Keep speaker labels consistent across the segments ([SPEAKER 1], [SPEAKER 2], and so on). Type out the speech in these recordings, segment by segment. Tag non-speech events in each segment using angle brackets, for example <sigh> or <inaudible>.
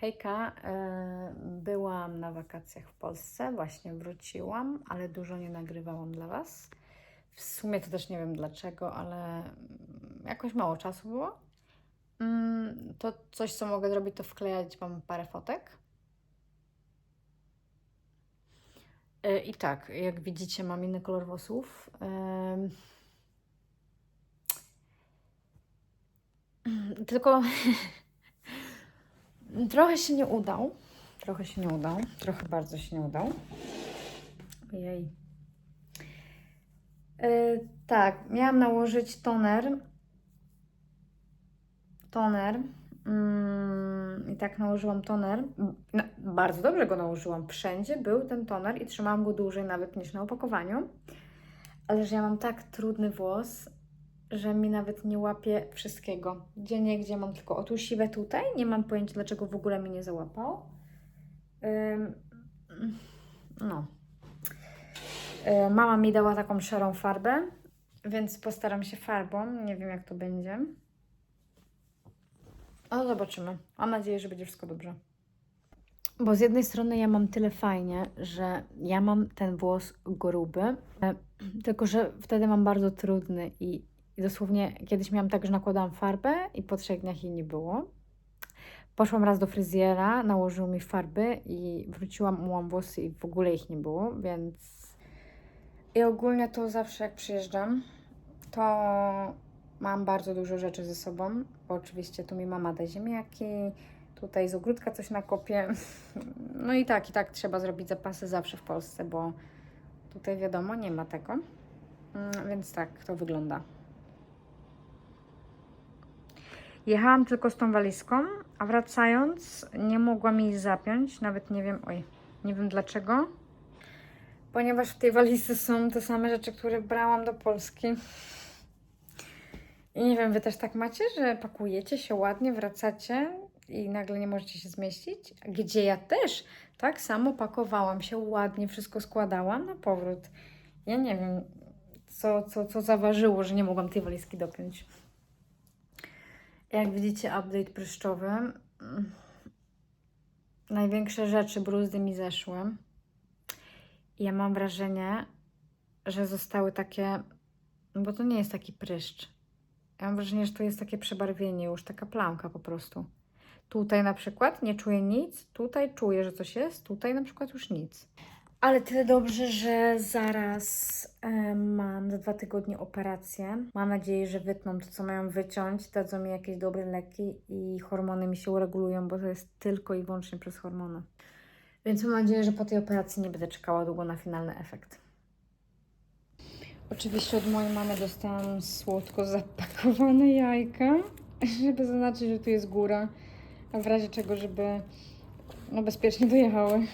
[SPEAKER 1] Hejka, e, byłam na wakacjach w Polsce, właśnie wróciłam, ale dużo nie nagrywałam dla Was. W sumie to też nie wiem dlaczego, ale mm, jakoś mało czasu było. Mm, To coś, co mogę zrobić, to wklejać Wam parę fotek. E, I tak, jak widzicie, mam inny kolor włosów. <sniffs> Tylko trochę się nie udał. Trochę się nie udał. Trochę bardzo się nie udał. Ojej. E, tak, miałam nałożyć toner. Toner. Mm, I tak nałożyłam toner. No, bardzo dobrze go nałożyłam. Wszędzie był ten toner i trzymałam go dłużej nawet niż na opakowaniu. Ale że ja mam tak trudny włos, że mi nawet nie łapie wszystkiego. Gdzie nie, gdzie mam tylko o tu siwe tutaj. Nie mam pojęcia, dlaczego w ogóle mi nie załapał. Ym, no. Y, Mama mi dała taką szarą farbę, więc postaram się farbą. Nie wiem, jak to będzie. Ale zobaczymy. Mam nadzieję, że będzie wszystko dobrze. Bo z jednej strony ja mam tyle fajnie, że ja mam ten włos gruby, e, tylko że wtedy mam bardzo trudny i, i dosłownie kiedyś miałam tak, że nakładałam farbę i po trzech dniach jej nie było. Poszłam raz do fryzjera, nałożył mi farby i wróciłam, umyłam włosy i w ogóle ich nie było, więc... I ogólnie to zawsze jak przyjeżdżam, to mam bardzo dużo rzeczy ze sobą, bo oczywiście tu mi mama da ziemniaki, tutaj z ogródka coś nakopię. <laughs> No i tak, i tak trzeba zrobić zapasy zawsze w Polsce, bo tutaj wiadomo, nie ma tego. Mm, Więc tak to wygląda. Jechałam tylko z tą walizką, a wracając nie mogłam jej zapiąć, nawet nie wiem, oj, nie wiem dlaczego. Ponieważ w tej walizce są te same rzeczy, które brałam do Polski. I nie wiem, wy też tak macie, że pakujecie się ładnie, wracacie i nagle nie możecie się zmieścić? Gdzie ja też tak samo pakowałam się ładnie, wszystko składałam na powrót. Ja nie wiem, co, co, co zaważyło, że nie mogłam tej walizki dopiąć. Jak widzicie, update pryszczowy. Mm. Największe rzeczy, bruzdy mi zeszły. Ja mam wrażenie, że zostały takie, no bo to nie jest taki pryszcz. Ja mam wrażenie, że to jest takie przebarwienie już, taka plamka po prostu. Tutaj na przykład nie czuję nic, tutaj czuję, że coś jest, tutaj na przykład już nic. Ale tyle dobrze, że zaraz e, mam za dwa tygodnie operację. Mam nadzieję, że wytną to, co mają wyciąć, dadzą mi jakieś dobre leki i hormony mi się uregulują, bo to jest tylko i wyłącznie przez hormony. Więc mam nadzieję, że po tej operacji nie będę czekała długo na finalny efekt. Oczywiście od mojej mamy dostałam słodko zapakowane jajka, żeby zaznaczyć, że tu jest góra, a w razie czego, żeby no, bezpiecznie dojechały.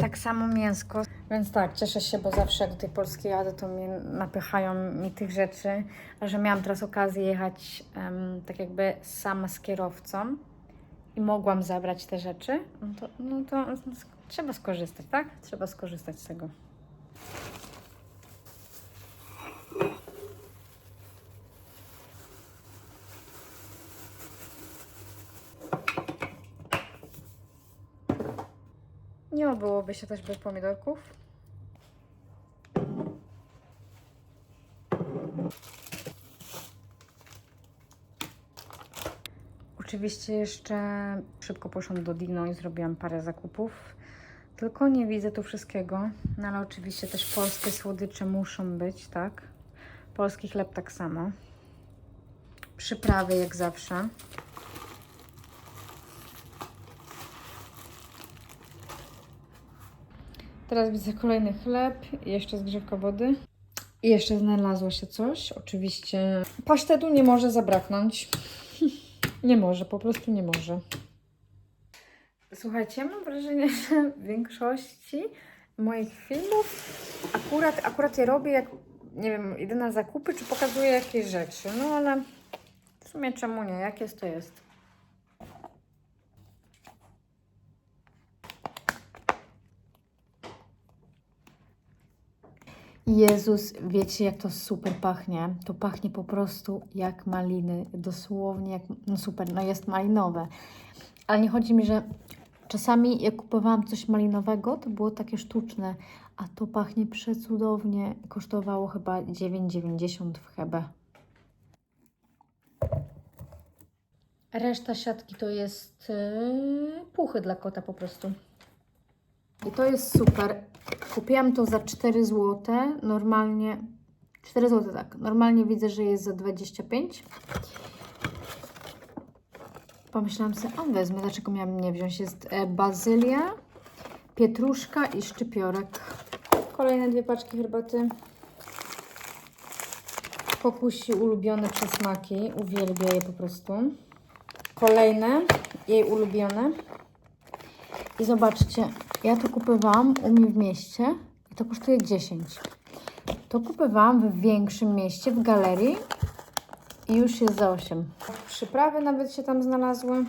[SPEAKER 1] Tak samo mięsko. Więc tak, cieszę się, bo zawsze jak do tej Polski jadę, to mnie napychają mi tych rzeczy. A że miałam teraz okazję jechać em, tak jakby sama z kierowcą i mogłam zabrać te rzeczy, no to, no to trzeba skorzystać, tak? Trzeba skorzystać z tego. Nie obyłoby się też bez pomidorków. Oczywiście jeszcze szybko poszłam do Dino i zrobiłam parę zakupów. Tylko nie widzę tu wszystkiego. No ale oczywiście też polskie słodycze muszą być, tak? Polski chleb tak samo. Przyprawy jak zawsze. Teraz widzę kolejny chleb jeszcze zgrzewka wody. I jeszcze znalazło się coś. Oczywiście pasztetu nie może zabraknąć. <laughs> nie może, po prostu nie może. Słuchajcie, mam wrażenie, <laughs> że w większości moich filmów akurat, akurat je robię jak, nie wiem, idę na zakupy, czy pokazuję jakieś rzeczy. No ale w sumie czemu nie? Jak jest, to jest. Jezus, wiecie jak to super pachnie? To pachnie po prostu jak maliny, dosłownie jak, no super, no jest malinowe. Ale nie chodzi mi, że czasami jak kupowałam coś malinowego, to było takie sztuczne, a to pachnie przecudownie. Kosztowało chyba 9,90 w Hebe. Reszta siatki to jest yy, puchy dla kota po prostu. I to jest super. Kupiłam to za 4 zł. Normalnie 4 zł tak. Normalnie widzę, że jest za 25. Pomyślałam sobie, a wezmę, dlaczego miałam nie wziąć. Jest e, bazylia, pietruszka i szczypiorek. Kolejne dwie paczki herbaty. Pokusi ulubione przesmaki. Uwielbia je po prostu. Kolejne jej ulubione. I zobaczcie, ja to kupowałam u mnie w mieście i to kosztuje 10. To kupowałam w większym mieście, w galerii i już jest za 8. Przyprawy nawet się tam znalazły.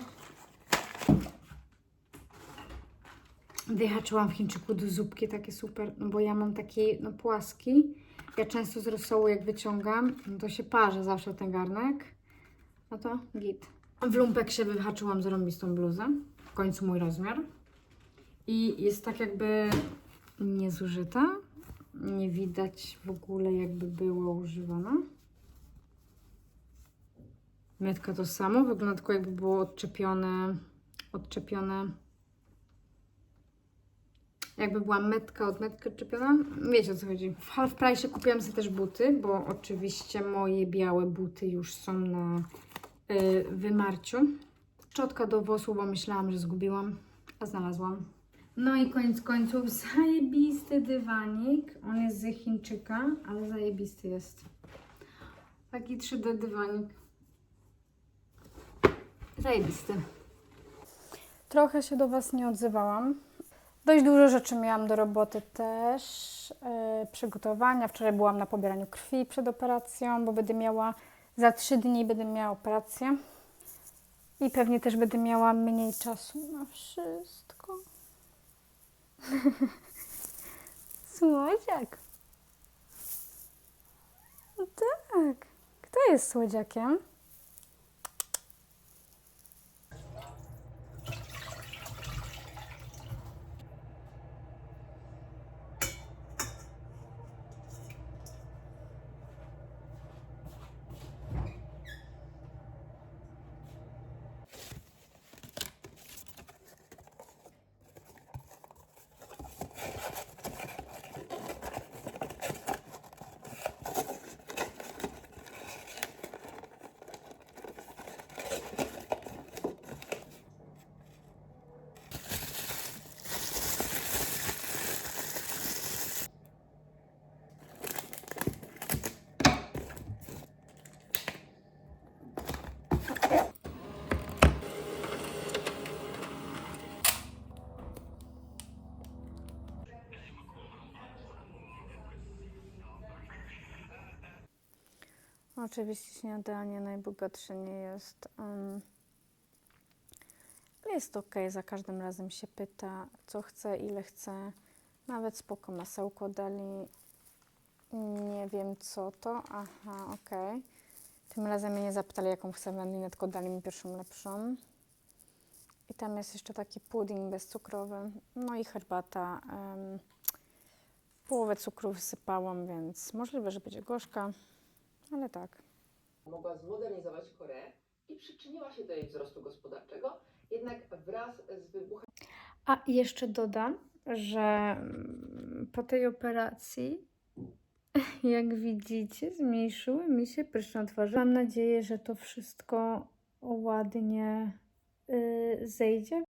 [SPEAKER 1] Wyhaczyłam w Chińczyku do zupki, takie super, no bo ja mam taki, no płaski. Ja często z rosołu jak wyciągam, no to się parzy zawsze ten garnek. No to git. W lumpek się wyhaczyłam zarąbistą bluzę. W końcu mój rozmiar. I jest tak jakby niezużyta. Nie widać w ogóle jakby była używana. Metka to samo, wygląda tylko jakby było odczepione, odczepione. Jakby była metka od metki odczepiona. Wiecie o co chodzi. W Half Price kupiłam sobie też buty, bo oczywiście moje białe buty już są na y, wymarciu. Szczotka do włosów, bo myślałam, że zgubiłam, a znalazłam. No i koniec końców zajebisty dywanik. On jest z Chińczyka, ale zajebisty jest. Taki 3D dywanik. Zajebisty.
[SPEAKER 2] Trochę się do Was nie odzywałam. Dość dużo rzeczy miałam do roboty też. Yy, przygotowania. Wczoraj byłam na pobieraniu krwi przed operacją, bo będę miała za trzy dni będę miała operację. I pewnie też będę miała mniej czasu na wszystko. <laughs> Słodziak. No tak. Kto jest słodziakiem? Oczywiście śniadanie najbogatsze nie jest. Um, ale jest ok, za każdym razem się pyta, co chce, ile chce. Nawet spoko masełko dali. Nie wiem co to. Aha, ok. Tym razem mnie nie zapytali, jaką chcę wędlinę, tylko dali mi pierwszą lepszą. I tam jest jeszcze taki pudding bezcukrowy. No i herbata. em, połowę cukru wysypałam, więc możliwe, że będzie gorzka. Ale tak.
[SPEAKER 3] mogła zmodernizować Koreę i przyczyniła się do jej wzrostu gospodarczego, jednak wraz z wybuchem
[SPEAKER 1] A jeszcze dodam, że mm, po tej operacji, <laughs> jak widzicie, zmniejszyły mi się pryszcze na twarzy. Mam nadzieję, że to wszystko ładnie y, zejdzie.